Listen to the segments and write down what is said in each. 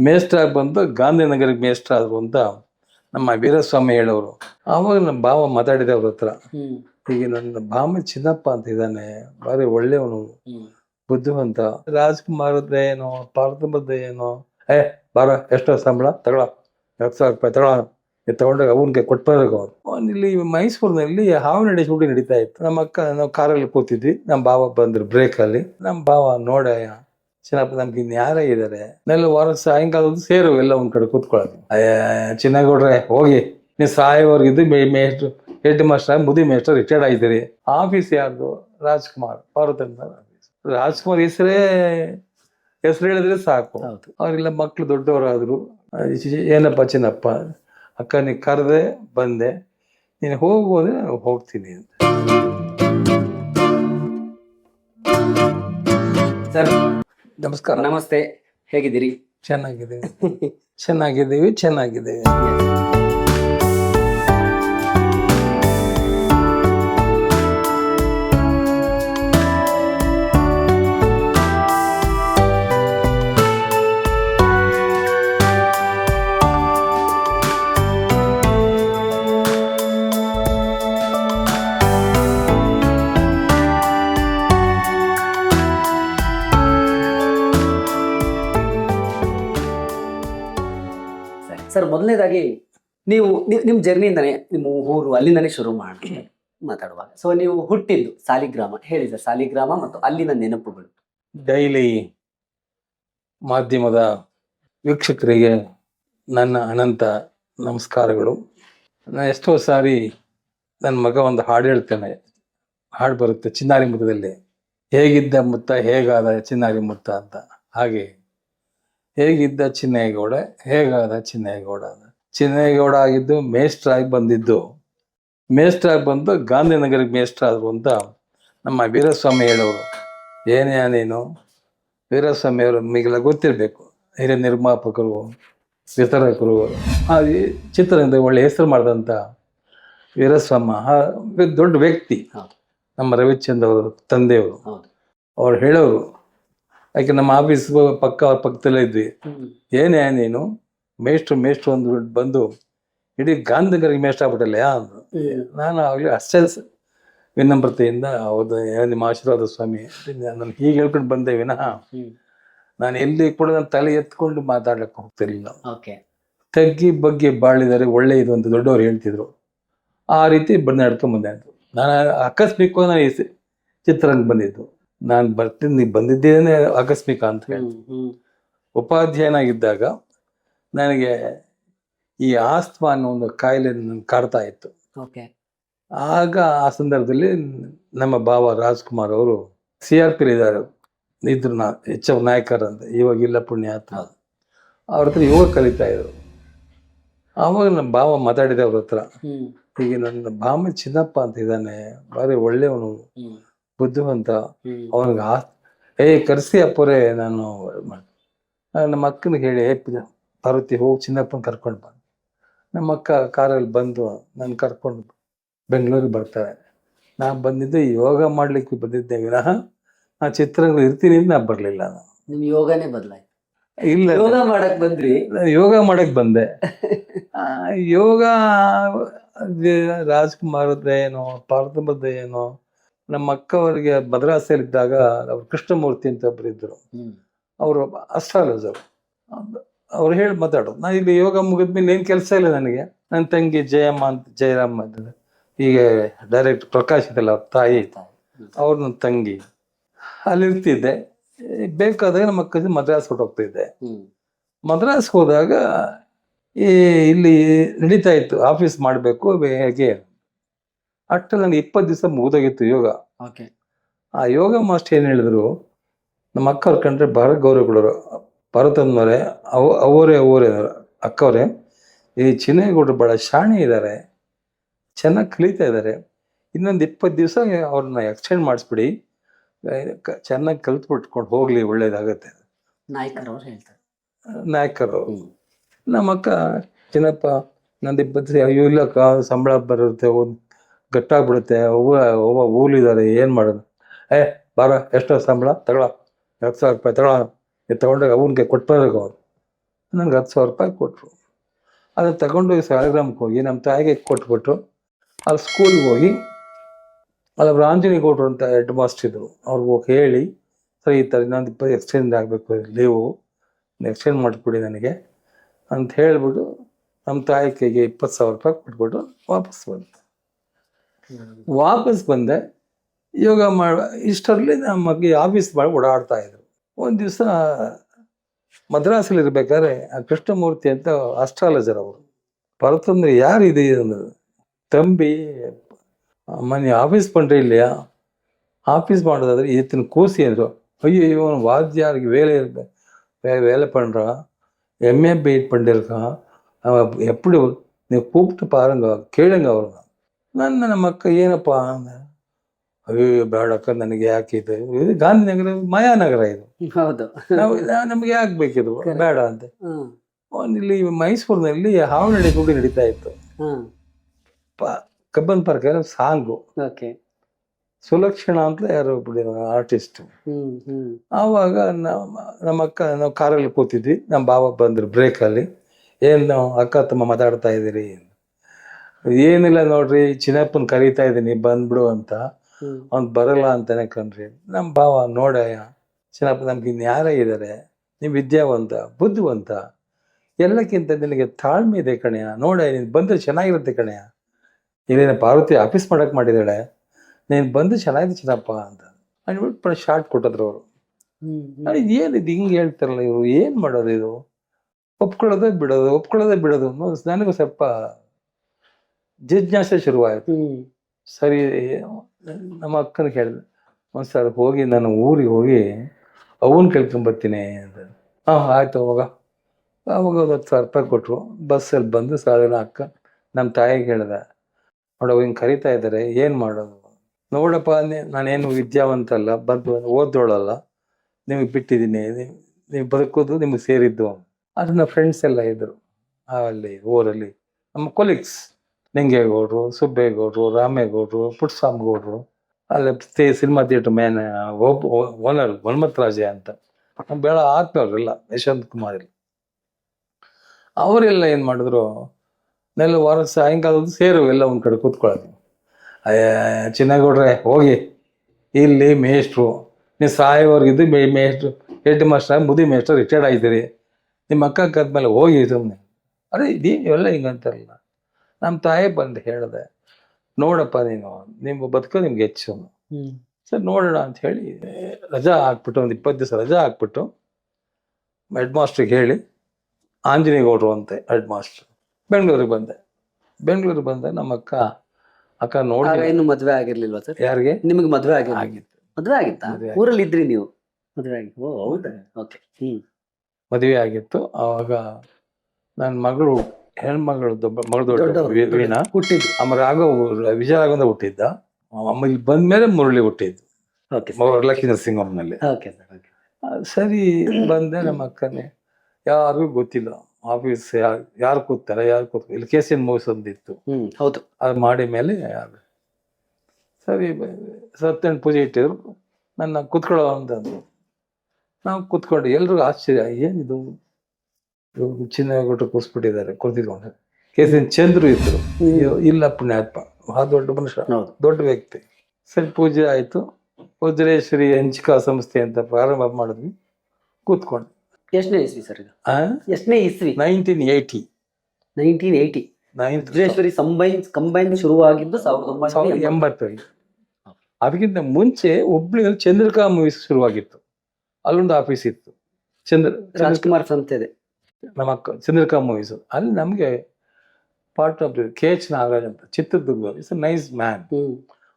ಮೇಸ್ಟ್ರಾಗಿ ಬಂದು ಗಾಂಧಿನಗರಕ್ಕೆ ಮೇಸ್ಟ್ರ್ ಆದರು ಅಂತ ನಮ್ಮ ವೀರಸ್ವಾಮಿ ಹೇಳೋರು. ಆವಾಗ ನಮ್ಮ ಭಾವ ಮಾತಾಡಿದೆ ಅವ್ರ ಹತ್ರ. ಈಗ ನನ್ನ ಭಾಮ ಚಿನ್ನಪ್ಪ ಅಂತ ಇದ್ದಾನೆ. ಬಾರಿ ಒಳ್ಳೆಯವನು. ಬುದ್ಧಿವಂತ. ರಾಜ್ಕುಮಾರದ್ದೇ ಏನೋ ಪಾರ್ಥಮದ ಏನೋ? ಏ ಬಾರ ಎಷ್ಟೋ ಸಂಬಳ? ತಗೊಳ. ಹತ್ತು ಸಾವಿರ ರೂಪಾಯಿ ತಗೊಳ. ತಗೊಂಡಾಗ ಅವನಿಗೆ ಕೊಟ್ಬರ್ಬೇಕು ಅವನು. ಅವ್ನು ಇಲ್ಲಿ ಮೈಸೂರಿನಲ್ಲಿ ಹಾವನಡಿ ಶೂಟಿಂಗ್ ನಡೀತಾ ಇತ್ತು. ನಮ್ಮ ಅಕ್ಕ ನಾವು ಕಾರಲ್ಲಿ ಕೂತಿದ್ವಿ. ನಮ್ಮ ಭಾವ ಬಂದ್ರು ಬ್ರೇಕಲ್ಲಿ ನಮ್ಮ ಭಾವ ನೋಡ ಚಿನ್ನಪ್ಪ ನಮ್ಗೆ ಇನ್ ಯಾರೇ ಇದ್ದಾರೆ ನೆಲ್ಲ ವಾರ ಸಾಯಂಕಾಲ ಸೇರು ಎಲ್ಲ ಒಂದ್ ಕಡೆ ಕೂತ್ಕೊಳ್ಳೋದು. ಚಿನ್ನಗೌಡ್ರೆ ಹೋಗಿ. ನೀವು ಸಾಯೋವರೆಗಿದ್ದು ಮೇಸ್ಟ್ರು ಹೆಡ್ ಮಾಸ್ಟರ್ ಮುದಿ ಮೇಸ್ಟರ್ ರಿಟೈರ್ಡ್ ಆಗಿದ್ದೀರಿ. ಆಫೀಸ್ ಯಾರ್ದು? ರಾಜ್ಕುಮಾರ್. ಪಾರ್ವತಮ್ಮ. ರಾಜ್ಕುಮಾರ್ ಹೆಸರೇ ಹೆಸರು ಹೇಳಿದ್ರೆ ಸಾಕು. ಅವರೆಲ್ಲ ಮಕ್ಕಳು ದೊಡ್ಡವರಾದ್ರು. ಏನಪ್ಪ ಚಿನ್ನಪ್ಪ? ಅಕ್ಕ ನೀ ಕರೆದೆ ಬಂದೆ. ನೀನು ಹೋಗು ಅಂದ್ರೆ ನಾನು ಹೋಗ್ತೀನಿ ಅಂತ. ಸರ್. ನಮಸ್ಕಾರ. ನಮಸ್ತೆ. ಹೇಗಿದ್ದೀರಿ? ಚೆನ್ನಾಗಿದ್ದೀವಿ. ಚೆನ್ನಾಗಿದ್ದೀವಿ ಚೆನ್ನಾಗಿದ್ದೀವಿ. ನೀವು ನಿಮ್ಮ ನಿಮ್ ಜರ್ನಿಯಿಂದನೇ ನಿಮ್ಮ ಊರು ಅಲ್ಲಿಂದನೇ ಶುರು ಮಾಡಿ ಮಾತಾಡುವಾಗ. ಸೊ ನೀವು ಹುಟ್ಟಿದ್ದು ಸಾಲಿಗ್ರಾಮ ಹೇಳಿದ ಸಾಲಿಗ್ರಾಮ ಮತ್ತು ಅಲ್ಲಿನ ನೆನಪುಗಳು. ಡೈಲಿ ಮಾಧ್ಯಮದ ವೀಕ್ಷಕರಿಗೆ ನನ್ನ ಅನಂತ ನಮಸ್ಕಾರಗಳು. ನಾನು ಎಷ್ಟೋ ಸಾರಿ ನನ್ನ ಮಗ ಒಂದು ಹಾಡು ಹೇಳ್ತೇನೆ. ಹಾಡು ಬರುತ್ತೆ ಚಿನ್ನಾರಿ ಮುತ್ತದಲ್ಲಿ. ಹೇಗಿದ್ದ ಮುತ್ತ ಹೇಗಾದ ಚಿನ್ನಾರಿ ಮುತ್ತ ಅಂತ. ಹಾಗೆ ಹೇಗಿದ್ದ ಚಿನ್ನೇಗೌಡ ಹೇಗಾದ ಚಿನ್ನೇಗೌಡ ಅಂತ. ಚಿನ್ನೇಗೌಡ ಆಗಿದ್ದು ಮೇಸ್ಟ್ರ್ ಆಗಿ ಬಂದಿದ್ದು. ಮೇಸ್ಟ್ರ್ ಆಗಿ ಬಂದು ಗಾಂಧಿನಗರಿಗೆ ಮೇಸ್ಟ್ರ್ ಆದರು ಅಂತ ನಮ್ಮ ವೀರಸ್ವಾಮಿ ಹೇಳೋರು. ಏನೇ ನೀನು? ವೀರಸ್ವಾಮಿ ಅವರು ನಿಮಗೆಲ್ಲ ಗೊತ್ತಿರಬೇಕು. ಹಿರಿಯ ನಿರ್ಮಾಪಕರು ವಿತರಕರು ಆ ಚಿತ್ರರಂಗದ ಒಳ್ಳೆ ಹೆಸರು ಮಾಡಿದಂಥ ವೀರಸ್ವಾಮ ದೊಡ್ಡ ವ್ಯಕ್ತಿ. ನಮ್ಮ ರವಿಚಂದ್ರ ಅವರು ತಂದೆಯವರು. ಅವ್ರು ಹೇಳೋರು. ಯಾಕೆ ನಮ್ಮ ಆಫೀಸ್ ಪಕ್ಕ ಅವ್ರ ಪಕ್ಕದಲ್ಲೇ ಇದ್ವಿ. ಏನೇ ನೀನು? ಮೇಷ್ಟ್ರು ಮೇಷ್ಟ್ರು ಒಂದು ಬಂದು ಇಡೀ ಗಾಂಧಿನಗರಿಗೆ ಮೇಷ್ಟ್ರು ಆಗ್ಬಿಟ್ಟಲ್ಲ ಯಾ ಅಂದ್ರು. ನಾನು ಆಗಲಿ ಅಷ್ಟೇ ವಿನಮ್ರತೆಯಿಂದ ಹೌದು ನಿಮ್ಮ ಆಶೀರ್ವಾದ ಸ್ವಾಮಿ ನಾನು ಹೀಗೆ ಹೇಳ್ಕೊಂಡು ಬಂದೆ ವಿನಃ ನಾನು ಎಲ್ಲಿ ಕೂಡ ನನ್ನ ತಲೆ ಎತ್ಕೊಂಡು ಮಾತಾಡ್ಲಿಕ್ಕೆ ಹೋಗ್ತಿರ್ಲಿಲ್ಲ. ಓಕೆ. ತಗ್ಗಿ ಬಗ್ಗೆ ಬಾಳಿದರೆ ಒಳ್ಳೆಯದು ಅಂತ ದೊಡ್ಡವರು ಹೇಳ್ತಿದ್ರು. ಆ ರೀತಿ ಬಂದು ಬಂದೆ ಅಂತ ನಾನು ಆಕಸ್ಮಿಕ ನಾನು ಚಿತ್ರರಂಗ ಬಂದಿದ್ದು. ನಾನು ಬರ್ತೀನಿ ಬಂದಿದ್ದೇನೆ ಆಕಸ್ಮಿಕ ಅಂತ ಹೇಳಿ ಉಪಾಧ್ಯಾಯನಾಗಿದ್ದಾಗ ನನಗೆ ಈ ಆಸ್ತಮಾ ಅನ್ನೋ ಒಂದು ಕಾಯಿಲೆ ನನ್ಗೆ ಕಾಡ್ತಾ ಇತ್ತು. ಓಕೆ. ಆಗ ಆ ಸಂದರ್ಭದಲ್ಲಿ ನಮ್ಮ ಭಾವ ರಾಜ್ಕುಮಾರ್ ಅವರು ಸಿ ಆರ್ ಪಿ ಇದ್ದಾರೆ. ಇದ್ರು ನಾ ಎಚ್ ಎಫ್ ನಾಯಕರ್ ಅಂತ. ಇವಾಗ ಇಲ್ಲ ಪುಣ್ಯ ಹೌದು. ಅವ್ರ ಹತ್ರ ಯೋಗ ಕಲಿತಾ ಇದ್ರು. ಆವಾಗ ನಮ್ಮ ಭಾವ ಮಾತಾಡಿದೆ ಅವ್ರ ಹತ್ರ. ಈಗ ನನ್ನ ಭಾಮ ಚಿನ್ನಪ್ಪ ಅಂತ ಇದ್ದಾನೆ. ಬಾರಿ ಒಳ್ಳೆಯವನು. ಬುದ್ಧಿವಂತ. ಅವನಿಗೆ ಏ ಕರೆಸಿ ಅಪ್ಪರೇ ನಾನು ಮಾಡ್- ನಮ್ಮ ಅಕ್ಕನಿಗೆ ಹೇಳಿ ಪಾರ್ವತಿ ಹೋಗಿ ಚಿನ್ನಪ್ಪನ ಕರ್ಕೊಂಡು ಬಾ ನಮ್ಮ ಅಕ್ಕ ಕಾರಲ್ಲಿ ಬಂದು ನಾನು ಕರ್ಕೊಂಡು ಬೆಂಗಳೂರಿಗೆ ಬರ್ತಾರೆ. ನಾನು ಬಂದಿದ್ದೆ ಯೋಗ ಮಾಡ್ಲಿಕ್ಕೆ ಬಂದಿದ್ದೆ ವಿನಃ ನಾ ಚಿತ್ರರಂಗ ಇರ್ತೀನಿ ನಾ ಬರಲಿಲ್ಲ ನಾನು. ನಿಮ್ ಯೋಗನೇ ಬದಲಾಯ್ತು. ಇಲ್ಲ. ಯೋಗ ಮಾಡಕ್ ಬಂದ್ರಿ? ನಾನು ಯೋಗ ಮಾಡಕ್ ಬಂದೆ. ಆ, ಯೋಗ ಅದೇ ರಾಜ್ಕುಮಾರದ್ದೇ ಏನೋ ಪಾರ್ವತಮ್ಮದ್ದೇ ಏನೋ ನಮ್ಮ ಅಕ್ಕವರಿಗೆ ಮದ್ರಾಸಲ್ಲಿದ್ದಾಗ ಅವ್ರು ಕೃಷ್ಣಮೂರ್ತಿ ಅಂತ ಒಬ್ರು ಇದ್ರು. ಅವರು ಅಸ್ಟ್ರಾಲಜರ್. ಅವ್ರು ಹೇಳಿ ಮಾತಾಡೋದು. ನಾನು ಇಲ್ಲಿ ಯೋಗ ಮುಗಿದ್ಮೇಲೆ ಏನು ಕೆಲಸ ಇಲ್ಲ ನನಗೆ. ನನ್ನ ತಂಗಿ ಜಯಮ್ಮ ಅಂತ ಜಯರಾಮ್ ಅಂತ ಈಗ ಡೈರೆಕ್ಟ್ ಪ್ರಕಾಶ್ ಇದೆಲ್ಲ ಅವ್ರ ತಾಯಿ ಅವ್ರ ನನ್ನ ತಂಗಿ. ಅಲ್ಲಿರ್ತಿದ್ದೆ. ಬೇಕಾದಾಗ ನಮ್ಮ ಅಕ್ಕ ಮದ್ರಾಸ್ ಹೋಗ್ತಿದ್ದೆ. ಮದ್ರಾಸ್ ಹೋದಾಗ ಈ ಇಲ್ಲಿ ನಡೀತಾ ಇತ್ತು. ಆಫೀಸ್ ಮಾಡಬೇಕು ಹೇಗೆ? ಅಷ್ಟು ನನಗೆ ಇಪ್ಪತ್ತು ದಿವಸ ಮುಗಿದೋಗಿತ್ತು ಯೋಗ. ಓಕೆ. ಆ ಯೋಗ ಮಾಸ್ಟರ್ ಏನು ಹೇಳಿದ್ರು? ನಮ್ಮ ಅಕ್ಕ ಅವ್ರ ಕಂಡ್ರೆ ಬಹಳ ಗೌರವ ಕೊಡೋರು ಭರತಮ್ಮನವರೇ ಅವ ಅವರೇ ಅವರೇ ಅಕ್ಕವರೇ ಈ ಚಿನ್ನಗೌಡರು ಭಾಳ ಶಾಣೆ ಇದ್ದಾರೆ ಚೆನ್ನಾಗಿ ಕಲಿತಾ ಇದ್ದಾರೆ ಇನ್ನೊಂದು ಇಪ್ಪತ್ತು ದಿವಸ ಅವ್ರನ್ನ ಎಕ್ಸ್ಟೆಂಡ್ ಮಾಡಿಸ್ಬಿಡಿ. ಚೆನ್ನಾಗಿ ಕಲ್ತ್ಬಿಟ್ಕೊಂಡು ಹೋಗ್ಲಿ ಒಳ್ಳೇದಾಗತ್ತೆ. ನಾಯ್ಕರ್ ಅವ್ರು ಹೇಳ್ತಾರೆ. ನಾಯಕರು. ನಮ್ಮ ಅಕ್ಕ ಚಿನ್ನಪ್ಪ ನಂದು ಇಪ್ಪತ್ತು ಅಯ್ಯೋ ಇಲ್ಲಕ್ಕ ಸಂಬಳ ಬರುತ್ತೆ ಗಟ್ಟಾಗ್ಬಿಡುತ್ತೆ ಒಬ್ಬ ಊಲಿದ್ದಾರೆ ಏನು ಮಾಡೋದು? ಏ ಬಾರ ಎಷ್ಟೋ ಸಂಬಳ ತಗೊಳ. ಎರಡು ಸಾವಿರ ರೂಪಾಯಿ ತಗೊಳ. ತಗೊಂಡಾಗ ಅವನಿಗೆ ಅವರು ನನಗೆ ಹತ್ತು ಸಾವಿರ ರೂಪಾಯಿ ಕೊಟ್ಟರು ಅದನ್ನು ತಗೊಂಡು ಹೋಗಿ ಸಾಲಿಗ್ರಾಮಕ್ಕೆ ಹೋಗಿ ನಮ್ಮ ತಾಯಿಗೆ ಕೊಟ್ಬಿಟ್ಟು ಅಲ್ಲಿ ಸ್ಕೂಲ್ಗೆ ಹೋಗಿ ಅಲ್ಲಿ ರಾಂಜನಿ ಆಂಜನೇಯ ಗೌಡ್ರು ಅಂತ ಹೆಡ್ ಮಾಸ್ಟರ್ ಇದ್ರು. ಅವ್ರಿಗೆ ಹೋಗಿ ಹೇಳಿ ಸರಿ ಈ ಥರ ಇನ್ನೊಂದು ಇಪ್ಪತ್ತು ಎಕ್ಸ್ಚೇಂಜ್ ಆಗಬೇಕು ಲೀವು ಎಕ್ಸ್ಚೇಂಜ್ ಮಾಡಿಕೊಡಿ ನನಗೆ. ಅಂತ ಹೇಳಿಬಿಟ್ಟು ನಮ್ಮ ತಾಯಿ ಕೈಗೆ ಇಪ್ಪತ್ತು ಸಾವಿರ ರೂಪಾಯಿ ಕೊಟ್ಬಿಟ್ಟು ವಾಪಸ್ ಬಂದೆ. ವಾಪಸ್ ಬಂದೆ. ಯೋಗ ಮಾಡ ಇಷ್ಟರಲ್ಲಿ ನಮ್ಮ ಮಗ ಆಫೀಸ್ ಭಾಳ ಓಡಾಡ್ತಾ ಇದ್ರು. ಒಂದು ದಿವಸ ಮದ್ರಾಸಲ್ಲಿ ಇರಬೇಕಾದ್ರೆ ಕೃಷ್ಣಮೂರ್ತಿ ಅಂತ ಅಸ್ಟ್ರಾಲಜರ್ ಅವರು. ಭರತಂದ್ರೆ ಯಾರು ಇದೆ ಅನ್ನೋದು? ತಂಬಿ ಮನೆ ಆಫೀಸ್ ಪಂಡ್ರೆ ಇಲ್ಲಿಯಾ ஆஃபீஸ் பண்ணுறதாதிரி இத்தனை கூசி என்றோம் ஐயோ இவன் வாத்தியாருக்கு வேலை இருக்க வே வேலை பண்ணுறான் எம்ஏ பிஎட் பண்ணிருக்கான் அவன் எப்படி நீங்கள் கூப்பிட்டு பாருங்க கேளுங்க அவருங்க நான் நம்ம அக்கா ஏனப்பா ಅಯ್ಯೋ ಬೇಡಕ್ಕ ನನಗೆ ಯಾಕೆ ಇದು? ಇದು ಗಾಂಧಿನಗರ ಮಾಯಾನಗರ ಇದು. ಹೌದು. ನಾವು ನಮ್ಗೆ ಯಾಕೆ ಬೇಕಿದು? ಬೇಡ ಅಂತ. ಇಲ್ಲಿ ಮೈಸೂರಿನಲ್ಲಿ ಹಾವನಹಳ್ಳಿ ಗುಡಿ ನಡೀತಾ ಇತ್ತು. Cubbon park song. Okay. Sulakshana ಅಂತ ಯಾರೋ ಆರ್ಟಿಸ್ಟ್ ಆವಾಗ ನಮ್ಮ ನಮ್ಮ ಅಕ್ಕ ನಾವು ಕಾರಲ್ಲಿ ಕೂತಿದ್ವಿ. ನಮ್ಮ ಬಾವ ಬಂದ್ರು ಬ್ರೇಕಲ್ಲಿ ಏನು ಅಕ್ಕ ತಮ್ಮ ಮಾತಾಡ್ತಾ ಇದ್ದೀರಿ? ಏನಿಲ್ಲ ನೋಡ್ರಿ ಚಿನ್ನಪ್ಪನ್ ಕರೀತಾ ಇದ್ದೀನಿ ಬಂದ್ಬಿಡು ಅಂತ. ಅವ್ನು ಬರಲ್ಲ ಅಂತಾನೆ ಕಣ್ರಿ. ನಮ್ಮ ಭಾವ ನೋಡಯ್ಯ ಚೆನ್ನಪ್ಪ ನಮ್ಗೆ ಇನ್ಯಾರ ಇದ್ದಾರೆ ನೀವು ವಿದ್ಯಾವಂತ ಬುದ್ಧಿವಂತ ಎಲ್ಲಕ್ಕಿಂತ ನಿನಗೆ ತಾಳ್ಮೆ ಇದೆ ಕಣೆಯ ನೋಡ ನೀನು ಬಂದ್ರೆ ಚೆನ್ನಾಗಿರುತ್ತೆ ಕಣೆಯ ಇಲ್ಲೇನ ಪಾರ್ವತಿ ಆಫೀಸ್ ಮಾಡಕ್ಕೆ ಮಾಡಿದಾಳೆ ನೀನು ಬಂದು ಚೆನ್ನಾಗಿದೆ ಚೆನ್ನಪ್ಪ ಅಂತ. ಅಂದ್ಬಿಟ್ಟು ಶಾರ್ಟ್ ಕೊಟ್ಟಿದ್ರು ಅವರು. ನಾನು ಏನಿದು ಹಿಂಗೆ ಹೇಳ್ತಾರಲ್ಲ ಇವರು ಏನು ಮಾಡೋದು ಇದು? ಒಪ್ಕೊಳ್ಳೋದೇ ಬಿಡೋದು ಒಪ್ಕೊಳ್ಳೋದೇ ಬಿಡೋದು. ನನಗೂ ಸ್ವಲ್ಪ ಜಿಜ್ಞಾಸೆ ಶುರುವಾಯಿತು. ಸರಿ, ನಮ್ಮ ಅಕ್ಕನ ಕೇಳಿದೆ. ಒಂದು ಸರ್ ಹೋಗಿ ನಾನು ಊರಿಗೆ ಹೋಗಿ ಅವನ್ ಕೇಳ್ಕೊಂಬರ್ತೀನಿ ಅಂತ ಹಾಂ, ಆಯ್ತು ಅವಾಗ ಅವಾಗ ಒಂದು ಹತ್ತು ಸಾವಿರ ರೂಪಾಯಿ ಕೊಟ್ಟರು ಬಸ್ಸಲ್ಲಿ ಬಂದು ಸಾವಿರ ಅಕ್ಕ ನಮ್ಮ ತಾಯಿಗೆ ಹೇಳಿದೆ. ನೋಡವ ಹಿಂಗೆ ಕರಿತಾ ಇದ್ದಾರೆ ಏನು ಮಾಡೋದು? ನೋಡಪ್ಪ ನಾನೇನು ವಿದ್ಯಾವಂತ ಅಲ್ಲ ಬಂದು ಓದೋಳಲ್ಲ ನಿಮಗೆ ಬಿಟ್ಟಿದ್ದೀನಿ ನೀವು ನೀವು ಬದುಕೋದು ನಿಮಗೆ ಸೇರಿದ್ದು. ಅದನ್ನ ಫ್ರೆಂಡ್ಸ್ ಎಲ್ಲ ಇದ್ದರು ಅಲ್ಲಿ, ಊರಲ್ಲಿ, ನಮ್ಮ ಕೊಲೀಗ್ಸ್ ನಿಂಗೇಗೌಡರು ಸುಬ್ಬೇಗೌಡರು ರಾಮೇಗೌಡರು ಪುಟ್ಟಸ್ವಾಮಿಗೌಡರು ಅಲ್ಲಿ ಸಿನಿಮಾ ಥಿಯೇಟರ್ ಮ್ಯಾನ್ ಒಬ್ಬ ಓನರ್ ಮನ್ಮತ್ ರಾಜೆ ಅಂತ. ಬೇಡ ಆತ್ಮೀಯವ್ರೆಲ್ಲ ಯಶವಂತ್ ಕುಮಾರ್ ಇಲ್ಲ. ಅವರೆಲ್ಲ ಏನು ಮಾಡಿದ್ರು, ನೆಲ್ಲ ವಾರ ಸಾಯಂಕಾಲದ ಸೇರು, ಎಲ್ಲ ಒಂದು ಕಡೆ ಕೂತ್ಕೊಳ್ಳೋದು. ಅಯ್ಯ ಚಿನ್ನಗೌಡ್ರೆ, ಹೋಗಿ. ಇಲ್ಲಿ ಮೇಷ್ಟ್ರು, ನೀವು ಸಾಯೋವರೆಗಿದ್ದು ಮೇ, ಮೇಷ್ಟ್ರು, ಹೆಡ್ ಮಾಸ್ಟರ್ ಮುದಿ ಮೇಸ್ಟರ್ ರಿಟೈರ್ಡ್ ಆಗಿದ್ದೀರಿ. ನಿಮ್ಮ ಅಕ್ಕ ಕದ್ಮೇಲೆ ಹೋಗಿ ಸುಮ್ಮನೆ ಅರೆ ಇದೇ ಇವೆಲ್ಲ ಹಿಂಗಂತಾರಲ್ಲ ನಮ್ಮ ತಾಯಿ ಬಂದು ಹೇಳಿದೆ ನೋಡಪ್ಪ ನೀನು ನಿಮ್ಮ ಬದುಕು ನಿಮ್ಗೆ ಹೆಚ್ಚು. ಸರ್ ನೋಡೋಣ ಅಂತ ಹೇಳಿ ರಜಾ ಹಾಕ್ಬಿಟ್ಟು ಒಂದು ಇಪ್ಪತ್ತು ದಿವಸ ರಜಾ ಹಾಕ್ಬಿಟ್ಟು ಹೆಡ್ ಮಾಸ್ಟ್ರಿಗೆ ಹೇಳಿ ಆಂಜನೇಯ ಗೌಡ್ರು ಅಂತೆ ಹೆಡ್ ಮಾಸ್ಟ್ರು. ಬೆಂಗಳೂರಿಗೆ ಬಂದೆ. ಬೆಂಗಳೂರಿಗೆ ಬಂದೆ ನಮ್ಮ ಅಕ್ಕ ಅಕ್ಕ ನೋಡಿ ಏನು ಮದ್ವೆ ಆಗಿರ್ಲಿಲ್ವಾ ಸರ್? ಯಾರಿಗೆ? ನಿಮಗೆ ಮದುವೆ ಆಗಿ ಆಗಿತ್ತು. ಮದುವೆ ಆಗಿತ್ತಾ? ಊರಲ್ಲಿ ಇದ್ರಿ ನೀವು? ಮದುವೆ ಆಗಿ ಓ ಹೌದಾ? ಓಕೆ. ಹ್ಞೂ ಮದುವೆ ಆಗಿತ್ತು. ಆವಾಗ ನನ್ನ ಮಗಳು ಹೆಣ್ಮಗಳು ಮಗಳು ದೊಡ್ಡ ವೀಣಾ. ಹುಟ್ಟಿದ್ರು ಆಮೇಲೆ ಆಗ ವಿಜಯ ರಾಘವೇಂದ್ರ ಹುಟ್ಟಿದ್ದ. ಅಮ್ಮ ಇಲ್ಲಿ ಬಂದ್ಮೇಲೆ ಮುರಳಿ ಹುಟ್ಟಿದ್ದು. ಓಕೆ ವರಲಕ್ಷ್ಮಿ ನರಸಿಂಹಂನಲ್ಲಿ ಓಕೆ ಸರ್ ಓಕೆ. ಸರಿ ಬಂದೆ ನಮ್ಮ ಅಕ್ಕನೇ. ಯಾರಿಗೂ ಗೊತ್ತಿಲ್ಲ. ಆಫೀಸ್ ಯಾರು ಕೂತಾರೆ ಯಾರು ಕೂತ ಇಲ್ಲಿ ಕೇಸಿನ ಮೂವೀಸ್ ಒಂದಿತ್ತು ಹೌದು. ಅದು ಮಾಡಿ ಮೇಲೆ ಅದು ಸರಿ ಸತ್ಯನಾರಾಯಣ ಪೂಜೆ ಇಟ್ಟಿದ್ರು. ನನ್ನ ಕುತ್ಕೊಳ್ಳೋ ಅಂತಂದ್ರು ನಾವು ಕುತ್ಕೊಂಡು ಎಲ್ರಿಗೂ ಆಶ್ಚರ್ಯ ಏನಿದು? ಚಿನ್ನ ಕೊಟ್ಟು ಕೂರಿಸ್ಬಿಟ್ಟಿದ್ದಾರೆ ಕೂತಿಕೊಂಡು ಕೇಸಿನ ಚಂದ್ರು ಇದ್ರು. ಇಲ್ಲ ಪುಣ್ಯಾತ್ಮ ಬಹಳ ದೊಡ್ಡ ಮನುಷ್ಯ ದೊಡ್ಡ ವ್ಯಕ್ತಿ. ಸರಿ ಪೂಜೆ ಆಯಿತು. ವಜ್ರೇಶ್ವರಿ ಹಂಚಿಕಾ ಸಂಸ್ಥೆ ಅಂತ ಪ್ರಾರಂಭ ಮಾಡಿದ್ವಿ. ಕೂತ್ಕೊಂಡು ಎಷ್ಟನೇ ಇಸ್ವಿ ಸರ್ ಇದು? ಎಷ್ಟನೇ ಇಸ್ವಿ? Nineteen eighty. Nineteen eighty. Vajreshwari combine combine ಶುರುವಾಗಿದ್ದು ಸಾವಿರದ ಒಂಬೈನೂರ ಸಾವಿರದ ಎಂಬತ್ತು. ಎಂಬತ್ತರಲ್ಲಿ ಅದಕ್ಕಿಂತ ಮುಂಚೆ ಹುಬ್ಳಿಯಲ್ಲಿ ಚಂದ್ರಿಕಾ ಮೂವೀಸ್ ಶುರುವಾಗಿತ್ತು. ಅಲ್ಲೊಂದು ಆಫೀಸ್ ಇತ್ತು. ಚಂದ್ರ ಚಂದ್ರ ರಾಜ್ಕುಮಾರ್ ಸಂತೆ ಇದೆ ನಮ್ಮ ಅಕ್ಕ ಚಂದ್ರಿಕಾ ಮೂವೀಸು ಅಲ್ಲಿ ನಮಗೆ part of K H Nagaraj ಅಂತ Chitradurga it's a nice man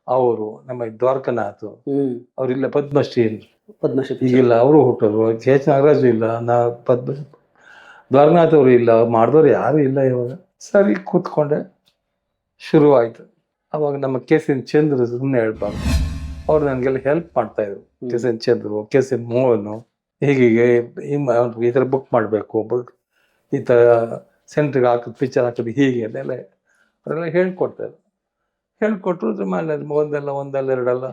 ಅವರು ನಮ್ಮ ದ್ವಾರಕನಾಥ್ ಅವರಿಲ್ಲ ಪದ್ಮಶ್ರೀ. ಪದ್ಮಶ್ರೀ ಈಗಿಲ್ಲ ಅವರು ಹುಟ್ಟೋರು. ಕೆ ಎಚ್ ನಾಗರಾಜು ಇಲ್ಲ ನಾ ಪದ್ಮ ದ್ವಾರನಾಥ್ ಅವರು ಇಲ್ಲ ಮಾಡಿದವ್ರು ಯಾರು ಇಲ್ಲ ಇವಾಗ. ಸರಿ ಕೂತ್ಕೊಂಡೆ. ಶುರುವಾಯಿತು. ಅವಾಗ ನಮ್ಮ ಕೆಸಿನ್ ಚಂದ್ರ ಸುಮ್ಮನೆ ಹೇಳ್ಬಾರ್ದು. ಅವ್ರು ನನಗೆಲ್ಲ ಹೆಲ್ಪ್ ಮಾಡ್ತಾ ಇದ್ರು. Cousin Chandru cousin Mohan. ಹೀಗೀಗೆ ಈ ಥರ ಬುಕ್ ಮಾಡಬೇಕು ಬುಕ್ ಈ ಥರ ಸೆಂಟ್ರಿಗೆ ಹಾಕೋದು ಪಿಕ್ಚರ್ ಹಾಕೋದು ಹೀಗೆ ಅದೆಲ್ಲ ಅವರೆಲ್ಲ ಹೇಳ್ಕೊಡ್ತಾರೆ. ಹೇಳ್ಕೊಟ್ರು ಮೇಲೆ ಒಂದಲ್ಲ ಒಂದಲ್ಲ ಎರಡಲ್ಲ.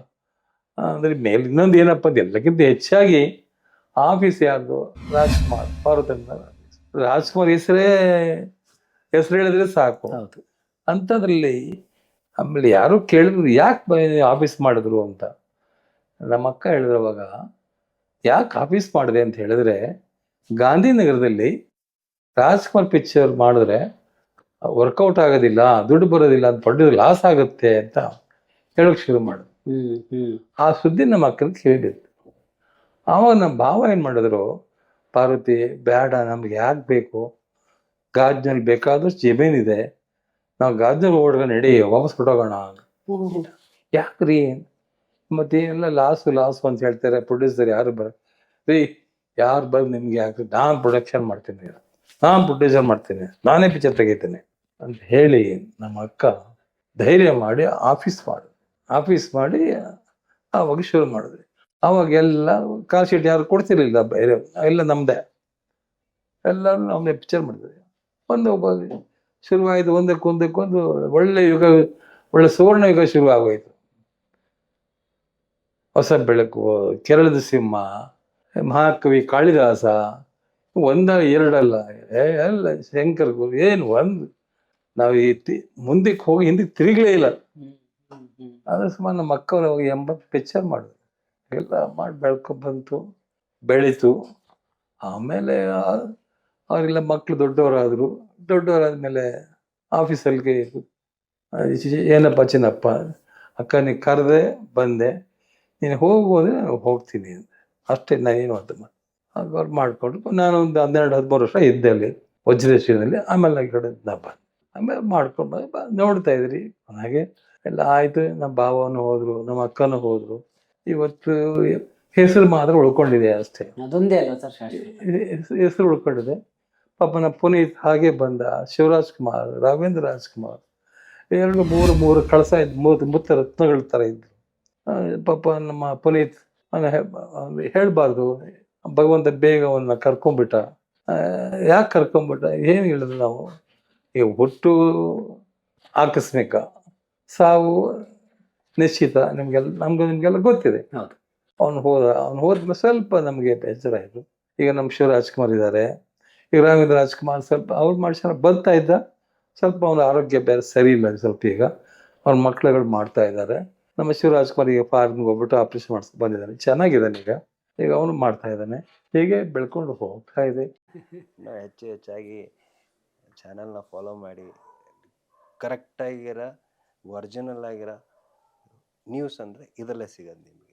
ಅಂದರೆ ಮೇಲೆ ಇನ್ನೊಂದು ಏನಪ್ಪ ಅದು ಎಲ್ಲಕ್ಕಿಂತ ಹೆಚ್ಚಾಗಿ ಆಫೀಸ್ ಯಾರ್ದು? ರಾಜ್ಕುಮಾರ್ ಆಫೀಸ್ ರಾಜ್ಕುಮಾರ್. ಹೆಸರೇ ಹೆಸರು ಹೇಳಿದ್ರೆ ಸಾಕು. ಅಂಥದ್ರಲ್ಲಿ ಆಮೇಲೆ ಯಾರು ಕೇಳಿದ್ರು ಯಾಕೆ ಆಫೀಸ್ ಮಾಡಿದ್ರು ಅಂತ. ನಮ್ಮ ಅಕ್ಕ ಹೇಳಿದ್ರು ಅವಾಗ ಯಾಕೆ ಆಫೀಸ್ ಮಾಡಿದೆ ಅಂತ ಹೇಳಿದ್ರೆ ಗಾಂಧಿನಗರದಲ್ಲಿ ರಾಜ್ಕುಮಾರ್ ಪಿಕ್ಚರ್ ಮಾಡಿದ್ರೆ ವರ್ಕೌಟ್ ಆಗೋದಿಲ್ಲ ದುಡ್ಡು ಬರೋದಿಲ್ಲ ಅಂತ ದೊಡ್ಡ ಲಾಸ್ ಆಗುತ್ತೆ ಅಂತ ಹೇಳೋಕೆ ಶುರು ಹ್ಮ್ ಆ ಸುದ್ದಿ ನಮ್ಮ ಅಕ್ಕನ ಕೇಳಿತ್ತು ಆವಾಗ ನಮ್ಮ ಭಾವ ಏನು ಮಾಡಿದ್ರು ಪಾರ್ವತಿ ಬೇಡ ನಮ್ಗೆ ಯಾಕೆ ಬೇಕು? ಗಾಜ್ನಲ್ಲಿ ಬೇಕಾದಷ್ಟು ಜಮೀನಿದೆ ನಾವು ಗಾಜ್ನಲ್ಲಿ ಓಡ್ಗ ನಡಿ ವಾಪಸ್ ಕೊಟ್ಟೋಗೋಣ ಯಾಕ್ರಿ? ಮತ್ತೇನೆಲ್ಲ ಲಾಸು ಲಾಸು ಅಂತ ಹೇಳ್ತಾರೆ ಪ್ರೊಡ್ಯೂಸರ್ ಯಾರು ಬರ, ರೀ, ಯಾರು ಬಂದು ನಿಮ್ಗೆ ಯಾಕೆ, ನಾನು ಪ್ರೊಡಕ್ಷನ್ ಮಾಡ್ತೀನಿ ನಾನು ಪ್ರೊಡ್ಯೂಸರ್ ಮಾಡ್ತೀನಿ, ನಾನೇ ಪಿಕ್ಚರ್ ತೆಗಿತೇನೆ ಅಂತ ಹೇಳಿ ನಮ್ಮ ಅಕ್ಕ ಧೈರ್ಯ ಮಾಡಿ ಆಫೀಸ್ ಮಾಡಿ ಆಫೀಸ್ ಮಾಡಿ ಆವಾಗ ಶುರು ಮಾಡಿದ್ವಿ. ಅವಾಗ ಎಲ್ಲ ಕಾಲ್ ಶೀಟ್ ಯಾರು ಕೊಡ್ತಿರ್ಲಿಲ್ಲ ಬೇರೆ, ಎಲ್ಲ ನಮ್ಮದೇ ಎಲ್ಲರೂ ನಮ್ಮದೇ ಪಿಕ್ಚರ್ ಮಾಡಿದ್ವಿ. ಒಂದು ಒಬ್ಬ ಶುರುವಾಯಿತು, ಒಂದಕ್ಕೊಂದಕ್ಕೊಂದು ಒಳ್ಳೆ ಯುಗ, ಒಳ್ಳೆ ಸುವರ್ಣ ಯುಗ ಶುರು ಆಗೋಯ್ತು ಹೊಸ ಬೆಳಕು, ಕೆರಳದ ಸಿಂಹ, ಮಹಾಕವಿ ಕಾಳಿದಾಸ, ಒಂದ ಎರಡಲ್ಲ ಎಲ್ಲ ಶಂಕರ್ ಗುರು ಏನು ಒಂದು. ನಾವು ಈ ಮುಂದಕ್ಕೆ ಹೋಗಿ ಹಿಂದಕ್ಕೆ ತಿರುಗಲೇ ಇಲ್ಲ. ಆದ್ರೆ ಸುಮಾರು ನಮ್ಮ ಅಕ್ಕವ್ರು ಹೋಗಿ ಎಂಬತ್ತು ಪಿಕ್ಚರ್ ಮಾಡಿದ್ರು. ಎಲ್ಲ ಮಾಡಿ ಬೆಳ್ಕೊ ಬಂತು, ಬೆಳೀತು. ಆಮೇಲೆ ಅವರೆಲ್ಲ ಮಕ್ಕಳು ದೊಡ್ಡವರಾದರು. ದೊಡ್ಡವರಾದ್ಮೇಲೆ ಆಫೀಸಲ್ಲಿಗೆ ಏನಪ್ಪ ಚಿನ್ನಪ್ಪ, ಅಕ್ಕ ನೀ ಕರೆದೆ, ಬಂದೆ. ನೀನು ಹೋಗೋದ್ರೆ ನಾನು ಹೋಗ್ತೀನಿ ಅಂತ. ಅಷ್ಟೇ ನಾನೇನು ಅಂತ ಮಾಡಿ ಮಾಡಿಕೊಂಡು ನಾನು ಒಂದು ಹನ್ನೆರಡು ಹದಿಮೂರು ವರ್ಷ ಇದ್ದೆ ಅಲ್ಲಿ ವಜ್ರೇಶ್ವರದಲ್ಲಿ. ಆಮೇಲೆ ಈ ಕಡೆ ನಾ ಬಂದೆ. ಆಮೇಲೆ ಮಾಡ್ಕೊಂಡು ಬಾ ನೋಡ್ತಾ ಇದ್ರಿ. ಹಾಗೆ ಎಲ್ಲ ಆಯ್ತು. ನಮ್ಮ ಭಾವನು ಹೋದ್ರು ನಮ್ಮ ಅಕ್ಕನೂ ಹೋದ್ರು. ಇವತ್ತು ಹೆಸರು ಮಾತ್ರ ಉಳ್ಕೊಂಡಿದೆ ಅಷ್ಟೇ. ಅದೊಂದೇ ಅಲ್ಲ ಸರ್ ಹೆಸರು ಉಳ್ಕೊಂಡಿದೆ. ಪಾಪ ನಮ್ಮ ಪುನೀತ್ ಹಾಗೆ ಬಂದ ಶಿವರಾಜ್ ಕುಮಾರ್ ರಾಘವೇಂದ್ರ ರಾಜ್ಕುಮಾರ್ ಎರಡು ಮೂರು ಮೂರು ಕಳಸ ಇದ್ದು ಮೂರು ಮುತ್ತ ರತ್ನಗಳ ಥರ ಇದ್ರು. ಆ, ಪಾಪ ನಮ್ಮ ಪುನೀತ್ ಹೇಳ್ಬಾರ್ದು ಭಗವಂತ ಬೇಗ ಅವನ್ನ ಕರ್ಕೊಂಡ್ಬಿಟ್ಟ ಯಾಕೆ ಕರ್ಕೊಂಡ್ಬಿಟ್ಟ? ಏನು ಹೇಳಿದ್ರು ನಾವು? ಈ ಹುಟ್ಟು ಆಕಸ್ಮಿಕ. ಸಾವು ನಿಶ್ಚಿತ ನಿಮಗೆಲ್ಲ ನಮ್ಗೆ ನಿಮಗೆಲ್ಲ ಗೊತ್ತಿದೆ. ಹೌದು. ಅವ್ನು ಹೋದ ಅವ್ನು ಹೋದ್ಮೇಲೆ ಸ್ವಲ್ಪ ನಮಗೆ ಬೇಜಾರಾಯಿತು ಈಗ ನಮ್ಮ ಶಿವ ರಾಜ್ಕುಮಾರ್ ಇದ್ದಾರೆ ಈಗ ರಾಘವೇಂದ್ರ ರಾಜ್ಕುಮಾರ್ ಸ್ವಲ್ಪ ಅವ್ರು ಮಾಡಿಸ ಬರ್ತಾ ಇದ್ದ. ಸ್ವಲ್ಪ ಅವನ ಆರೋಗ್ಯ ಬೇರೆ ಸರಿ ಇಲ್ಲ ಸ್ವಲ್ಪ ಈಗ. ಅವ್ನ ಮಕ್ಳುಗಳು ಮಾಡ್ತಾ ಇದ್ದಾರೆ. ನಮ್ಮ ಶಿವರಾಜ್ಕುಮಾರ್ ಈಗ ಫಾರ್ಮ್ಗೆ ಹೋಗ್ಬಿಟ್ಟು ಆಪರೇಷನ್ ಮಾಡಿಸ್, ಬಂದಿದ್ದಾನೆ. ಚೆನ್ನಾಗಿದ್ದಾನೆ ಈಗ. ಈಗ ಅವನು ಮಾಡ್ತಾ ಇದ್ದಾನೆ. ಹೀಗೆ ಬೆಳ್ಕೊಂಡು ಹೋಗ್ತಾ ಇದೆ. ಹೆಚ್ಚು ಹೆಚ್ಚಾಗಿ ಚಾನೆಲ್ನ ಫಾಲೋ ಮಾಡಿ. ಕರೆಕ್ಟಾಗಿರೋ ಒರ್ಜಿನಲ್ ಆಗಿರೋ ನ್ಯೂಸ್ ಅಂದರೆ ಇದರಲ್ಲೇ ಸಿಗೋದು ನಿಮಗೆ.